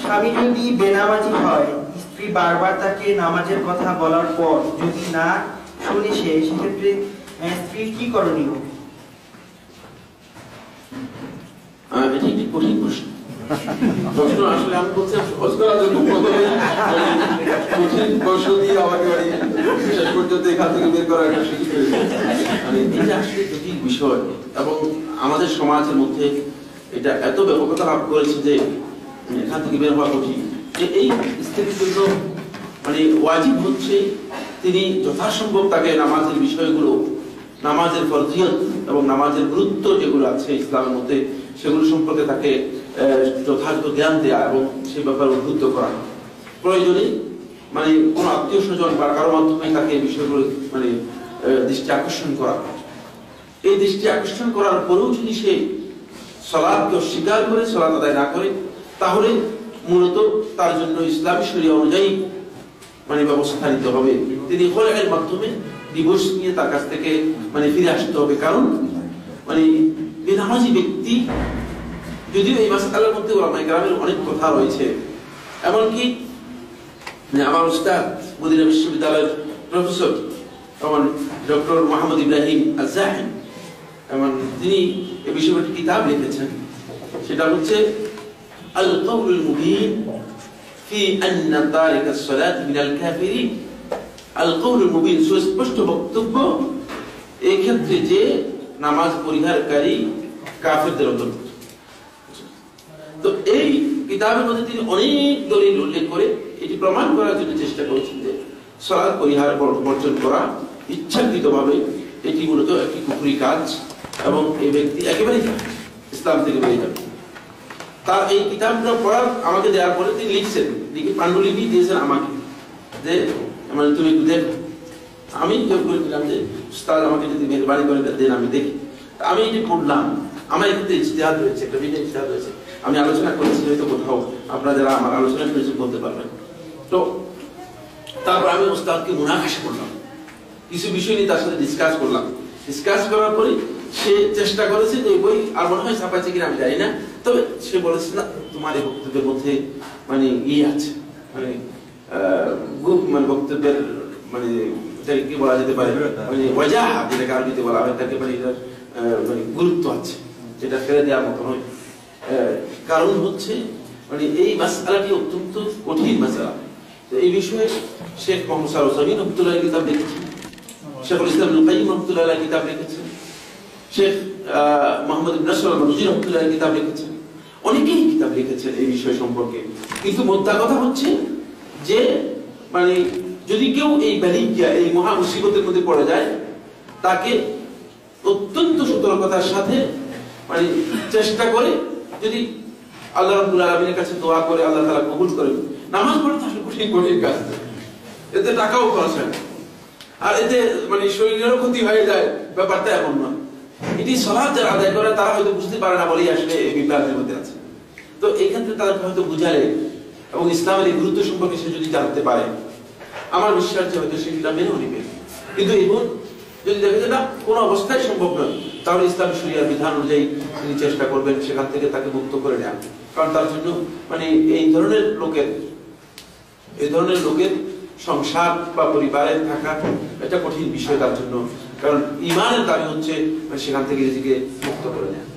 স্বামী যদি বেনামাজি হয়, স্ত্রী বারবার তাকে নামাজের কথা বলার পর যদি না শুনে সে, সেক্ষেত্রে স্ত্রীর কি করণীয়? মানে মানে এবং আমাদের সমাজের মধ্যে এটা এত ব্যাপকতা লাভ করেছে যে এখান থেকে বের হওয়া কঠিন। যে এই স্ত্রীর জন্য মানে ওয়াজিব হচ্ছে তিনি যথাসম্ভব তাকে নামাজের বিষয়গুলো নামাজের ফরজিয়ত এবং নামাজের গুরুত্ব যেগুলো আছে ইসলামের মধ্যে সেগুলো সম্পর্কে তাকে আহ, যথাযথ জ্ঞান দেয়া এবং সেই ব্যাপারে উদ্বুদ্ধ করা। প্রয়োজনে মানে কোনো আত্মীয় স্বজন বা কারও মাধ্যমে তাকে এই বিষয়গুলো মানে দৃষ্টি আকর্ষণ করা। এই দৃষ্টি আকর্ষণ করার পরেও যদি সে সলাদকে অস্বীকার করে, সলাদ আদায় না করে, তাহলে মূলত তার জন্য ইসলাম শরীয় অনুযায়ী মানে ব্যবস্থা নিতে হবে। তিনি হলের মাধ্যমে ডিভোর্স নিয়ে তার কাছ থেকে মানে ফিরে আসতে হবে। কারণ মানে বেনামাজি ব্যক্তি, যদিও এই মাসালার মধ্যে ওলামাই গ্রামের অনেক কথা রয়েছে। এমনকি মানে আমার উস্তাদ, মদিনা বিশ্ববিদ্যালয়ের প্রফেসর ডক্টর মোহাম্মদ ইব্রাহিম আজাহিম এবং তিনি এ বিষয়ে একটি কিতাব লিখেছেন। সেটা হচ্ছে আল কৌল মুবিন ফি আন্না তারিক সালাত মিনাল কাফিরিন। আল কৌল মুবিন সুস্পষ্ট বক্তব্য এই ক্ষেত্রে যে নামাজ পরিহারকারী কাফেরদের অন্তর্ভুক্ত। তো এই কিতাবের মধ্যে তিনি অনেক দলিল উল্লেখ করে এটি প্রমাণ করার জন্য চেষ্টা করছেন যে সলাদ পরিহার বর্জন করা ইচ্ছাকৃতভাবে এটি মূলত একটি কুকুরি কাজ। এবং এই ব্যক্তি একেবারেই যাবে ইসলাম থেকে বেরিয়ে যাবে। তার এই কিতাবটা পড়ার আমাকে দেওয়ার পরে তিনি লিখছেন, লিখে পাণ্ডুলিপি দিয়েছেন আমাকে, যে মানে তুমি একটু দেখো। আমি যোগ করে দিলাম যে, উস্তাদ, আমাকে যদি মেহরবানি করে দেন আমি দেখি। আমি এটি পড়লাম। আমার এক্ষেত্রে ইজতিহাদ রয়েছে, একটা বিনা ইজতিহাদ রয়েছে। আমি আলোচনা করেছি, হয়তো কোথাও আপনারা যারা আমার আলোচনা শুনেছেন বলতে পারবেন। তো, তারপর আমি উস্তাদকে মুনাকাশা করলাম কিছু বিষয় নিয়ে তার সাথে ডিসকাস করলাম। ডিসকাস করার পরে সে চেষ্টা করেছে যে বই আর মনে হয় ছাপাচ্ছে কিনা আমি জানি না। তবে সে বলেছে না তোমার এই বক্তব্যের মধ্যে মানে ইয়ে আছে। মানে মানে বক্তব্যের মানে এটাকে কি বলা যেতে পারে? মানে ওয়াজাহা যেটাকে আরবিতে বলা হয় তাকে মানে এটার মানে গুরুত্ব আছে যেটা ফেলে দেওয়ার মতো নয়। কারণ হচ্ছে মানে এই মাসালাটি অত্যন্ত কঠিন মাসালা তো এই বিষয়ে শেখ মোহাম্মদ সাল রহমতুল্লাহ কিতাব লিখেছেন। শেখুল ইসলাম ইবনুল কাইয়িম রহমতুল্লাহ কিতাব লিখেছেন। শেখ মোহাম্মদ নাসর আল-মারুজি রহমতুল্লাহ কিতাব লিখেছেন। অনেকেই কিতাব লিখেছেন এই বিষয় সম্পর্কে। কিন্তু মোদ্দা কথা হচ্ছে যে মানে যদি কেউ এই ব্যালিজ্ঞা এই মহা মুসিবতের মধ্যে পড়ে যায়, তাকে অত্যন্ত সতর্কতার সাথে মানে চেষ্টা করে যদি আল্লাহ রাব্বুল আলামিনের কাছে দোয়া করে, আল্লাহ তাআলা কবুল করে। নামাজ পড়ে তো আসলে কঠিন কঠিন কাজ এতে টাকাও খরচ হয় আর এতে মানে শরীরেরও ক্ষতি হয়ে যায়। ব্যাপারটা এমন নয় এটি সলাৎ যারা আদায় করে, তারা হয়তো বুঝতে পারে না বলেই আসলে বিভ্রান্তির মধ্যে আছে। তো এই ক্ষেত্রে তারা হয়তো বুঝালে এবং ইসলামের এই গুরুত্ব সম্পর্কে সে যদি জানতে পারে, আমার বিশ্বাস যে হয়তো সেটা মেনেও নিবে। কিন্তু এবং যদি দেখে যে না, কোনো অবস্থায় সম্ভব নয়, তাহলে ইসলাম শরিয়ার বিধান অনুযায়ী তিনি চেষ্টা করবেন সেখান থেকে তাকে মুক্ত করে নেওয়া কারণ তার জন্য মানে এই ধরনের লোকের, এই ধরনের লোকের সংসার বা পরিবারে থাকা এটা কঠিন বিষয় তার জন্য। কারণ ইমানের দাবি হচ্ছে, সেখান থেকে নিজেকে মুক্ত করে নেওয়া